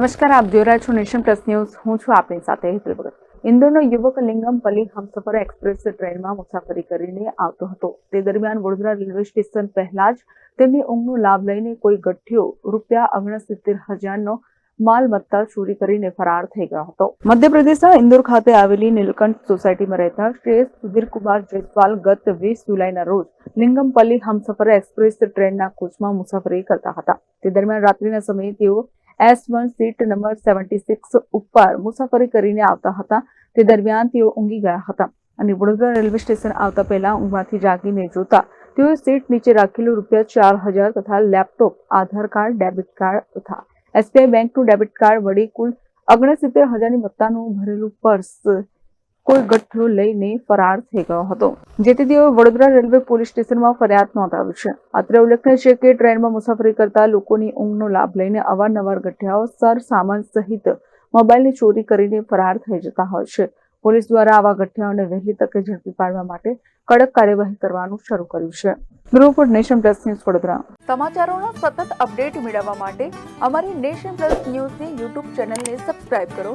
નમસ્કાર, આપ જોઈ રહ્યા છો નેશન પ્લસ ન્યૂઝ. હું છું આપની સાથે હેતલ ભગત. ઇન્દોરનો યુવક લિંગમપલ્લી હમસફર એક્સપ્રેસ ટ્રેનમાં મુસાફરી કરીને આવતો હતો. તે દરમિયાન વડોદરા રેલવે સ્ટેશન પહેલા જ તેમની ઊંઘનો લાભ લઈને કોઈ ગઠ્ઠીઓ રૂપિયા ઓગણસિત્તેર હજારનો માલમત્તા ચોરી કરીને ફરાર થઈ ગયો હતો. મધ્યપ્રદેશના ઇન્દોર ખાતે આવેલી નીલકંઠ સોસાયટીમાં રહેતા શ્રી સુધીર કુમાર જયસ્વાલ ગત વીસ જુલાઈના રોજ લિંગમપલ્લી હમસફર એક્સપ્રેસ ટ્રેનના કોચમાં મુસાફરી કરતા હતા. તે દરમિયાન રાત્રિના સમયે તેઓ S one seat number seventy six ઉપર મુસાફરી કરીને આવતા હતા. તે દરમિયાન તેઓ ઊંઘી ગયા હતા અને વડોદરા રેલવે સ્ટેશન આવતા પહેલા ઊંઘમાંથી જાગીને જોતા તેઓએ સીટ નીચે રાખેલું રૂપિયા ચાર હજાર તથા laptop, Aadhaar card, debit card તથા એસબીઆઈ બેંકનું ડેબિટ કાર્ડ વડે કુલ ઓગણસિત્તેર હજારની મત્તાનું ભરેલું પર્સ કોઈ ગઠ્ઠો લઈને ફરાર થઈ ગયો હતો. જેથી તેઓ વડોદરા રેલવે પોલીસ સ્ટેશનમાં ફરિયાદ નોંધાવી છે. અત્રે ઉલ્લેખનીય છે કે ટ્રેનમાં મુસાફરી કરતા લોકોની ઊંઘનો લાભ લઈને અવારનવાર ગઠિયાઓ સર સામાન સહિત મોબાઈલની ચોરી કરીને ફરાર થઈ જતા હોય છે. પોલીસ દ્વારા આવા ગઠિયાઓને વહેલી તકે ઝડપી પાડવા માટે કડક કાર્યવાહી કરવાનું શરૂ કર્યું છે. Bureau Nation Plus News Vadodara. સમાચારોના સતત અપડેટ મેળવવા માટે અમારી નેશન પ્લસ ન્યૂઝની યુટ્યુબ ચેનલને સબસ્ક્રાઇબ કરો.